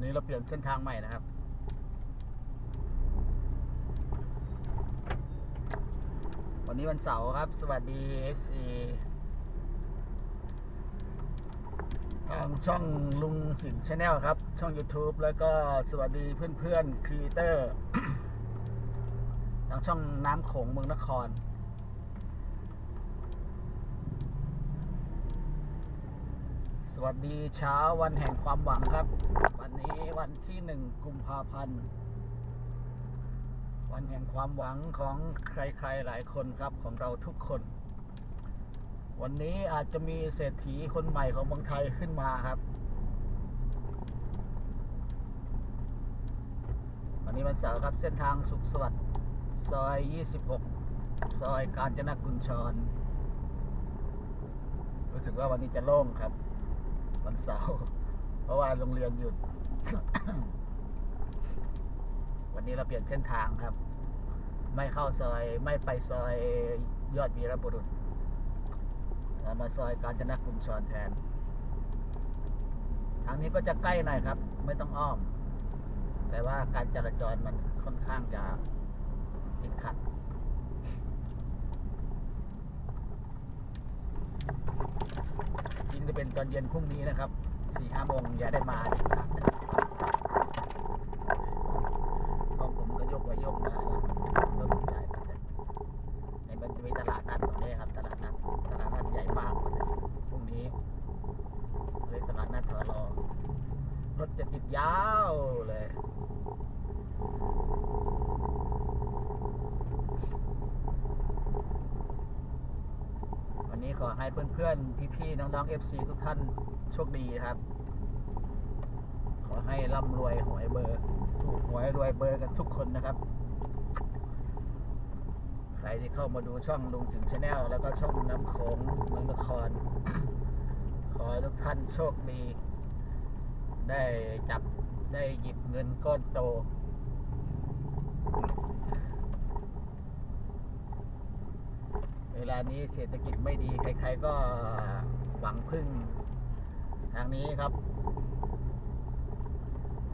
วันนี้เราเปลี่ยนเส้นทางใหม่นะครับ วันนี้วันเสาร์ครับ สวัสดี FC ทางช่องลุงสินชาแนลครับ ช่อง YouTube แล้วก็สวัสดีเพื่อนๆครีเอเตอร์ทางช่องน้ำโขงเมืองนคร วัสดีเช้าวันแห่งความหวังครับ วันนี้วันที่หนึ่งกุมภาพันธ์ วันแห่งความหวังของใครๆหลายคนครับของเราทุกคน วันนี้อาจจะมีเศรษฐีคนใหม่ของเมืองไทยขึ้นมาครับ วันนี้วันเสาร์ครับเส้นทางสุขสวัสดิ์ซอย 26 ซอยกาญจนกุญชรรู้สึกว่าวันนี้จะโล่งครับ วันเสาร์เพราะว่าโรงเรียนหยุด วันนี้เราเปลี่ยนเส้นทางครับ ไม่เข้าซอยไม่ไปซอยยอดวีรบุรุษเรามาซอยกาญจนกุญชรแทน ทางนี้ก็จะใกล้หน่อยครับ ไม่ต้องอ้อม แต่ว่าการจราจรมันค่อนข้างจะติดขัด ยิ่งจะ เป็นตอนเย็นพรุ่งนี้นะครับสี่ห้าโมงอย่าได้มาเด็ดขาดนะครับห้องผมก็ยกไปยกมานะรถใหญ่ในมันจะมีตลาดนัดตรงนี้ครับ ตลาดนัดตลาดนัดใหญ่มากเลยพรุ่งนี้เลยตลาดนัดทอรอรถจะติดยาวเลย วันนี้ ขอให้เพื่อนๆ พี่ๆ น้องๆ FC ทุกท่านโชคดีครับ ขอให้ร่ำรวยหวยเบอร์ ถูกหวยรวยเบอร์กันทุกคนนะครับ ใครที่เข้ามาดูช่องลุงสิงชาแนลแล้วก็ช่องน้ำโขงเมืองนคร ขอให้ทุกท่านโชคดี ได้จับได้หยิบเงินก้อนโต เวลานี้เศรษฐกิจไม่ดีใครๆก็หวังพึ่งทางนี้ครับ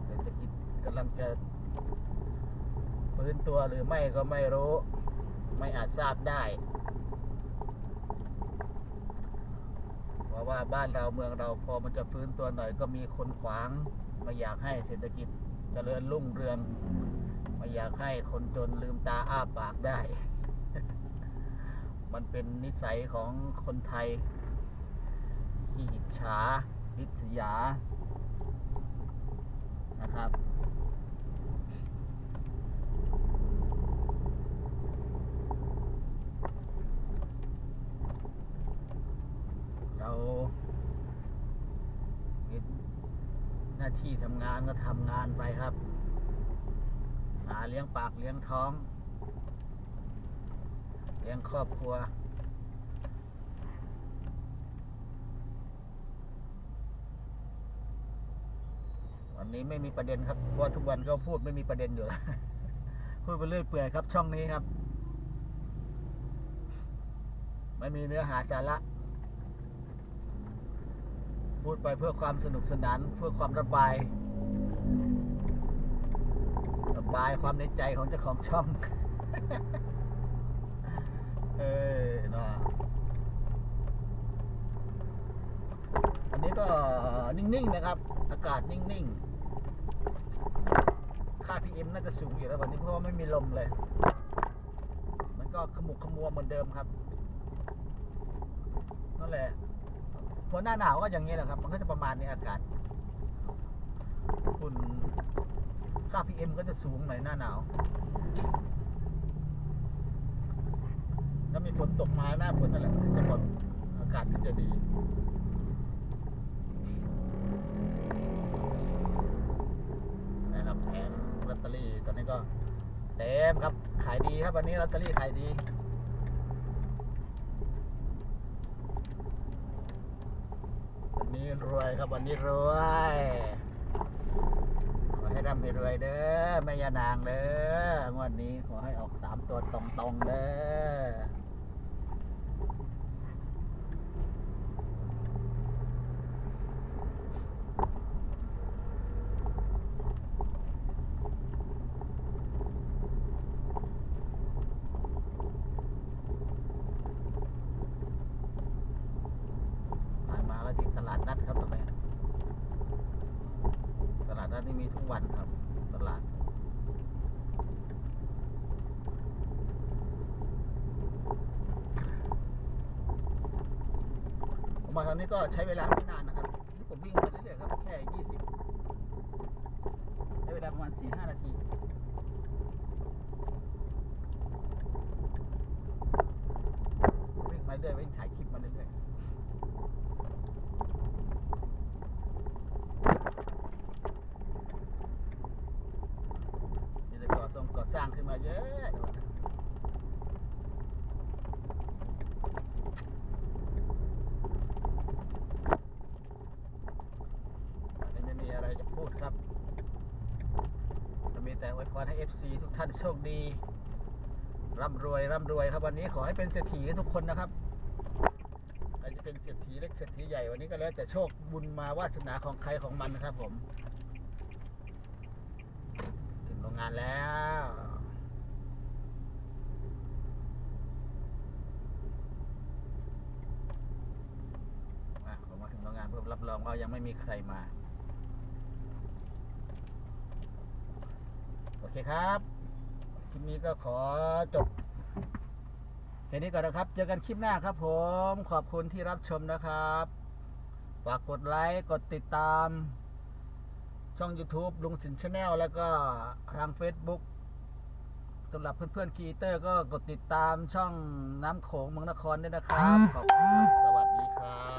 เศรษฐกิจกำลังจะฟื้นตัวหรือไม่ก็ไม่รู้ ไม่อาจทราบได้ เพราะว่าบ้านเราเมืองเราพอมันจะฟื้นตัวหน่อยก็มีคนขวางไม่อยากให้เศรษฐกิจเจริญรุ่งเรือง ไม่อยากให้คนจนลืมตาอ้าปากได้ มันเป็นนิสัยของคนไทย ขี้อิจฉาริษยา นะครับ เราหน้าที่ทำงานก็ทำงานไปครับ หาเลี้ยงปากเลี้ยงท้อง ลี้ยงครอบครัว วันนี้ไม่มีประเด็นครับเพราะว่าทุกวันก็พูดไม่มีประเด็นอยู่แล้วพูดไปเรื่อยเปื่อยครับ ช่องนี้ครับ ไม่มีเนื้อหาสาระ พูดไปเพื่อความสนุกสนาน เพื่อความระบาย ระบายความในใจของเจ้าของช่อง เออนะอันนี้ก็นิ่งๆนะครับ อากาศนิ่งๆ ค่า PM น่าจะสูงอยู่แล้ววันนี้เพราะว่าไม่มีลมเลย มันก็ขมุกขมัวเหมือนเดิมครับนั่นแหละพอหน้าหนาวก็อย่างนี้แหละครับ มันก็จะประมาณนี้อากาศฝุ่นค่า PM ก็จะสูงหน่อยหน้าหนาว ถ้ามีฝนตกมาหน้าฝนนั่นแหละจะหมดอากาศก็จะดีนะครับแผงลอตเตอรี่ตอนนี้ก็เต็มครับขายดีครับวันนี้ลอตเตอรี่ขายดีวันนี้รวยครับวันนี้รวยขอให้ร่ำให้รวยเด้อแม่ยานางเด้องวดนี้ขอให้ออกสามตัวตรงๆเด้อ มาทางนี้ก็ใช้เวลาไม่นานนะครับที่ผมวิ่งมาเรื่อยๆครับแค่ 20 ใช้เวลาประมาณ 4-5 นาทีวิ่งมาเรื่อยวิ่งถ่ายคลิปมาเรื่อยๆมีแต่ก่อสร้างก่อสร้างขึ้นมาเยอะอันนี้ไม่มีอะไรจะพูดครับจะมีแต่อ วยพรให้ FC ทุกท่านโชคดีร่ำรวยร่ำรวยครับวันนี้ขอให้เป็นเศรษฐีกันทุกคนนะครับใครจะเป็นเศรษฐีเล็กเศรษฐีใหญ่วันนี้ก็แล้วแต่โชคบุญมาวาสนาของใครของมันนะครับ ผม ถึงโรงงานแล้วผมมาถึงโรงงานเพื่อรับรองว่ายังไม่มีใครมา อเคครับคลิปนี้ก็ขอจบแค่นี้ก่อนนะครับ เจอกันคลิปหน้าครับผม ขอบคุณที่รับชมนะครับ ฝากกดไลค์ กดติดตาม ช่อง YouTube ลุงสินชาแนลแล้วก็ทาง Facebook สำหรับเพื่อนๆคีเตอร์ก็กดติดตามช่องน้ำโขงเมืองนครด้วยนะครับ ขอบคุณครับสวัสดีครับ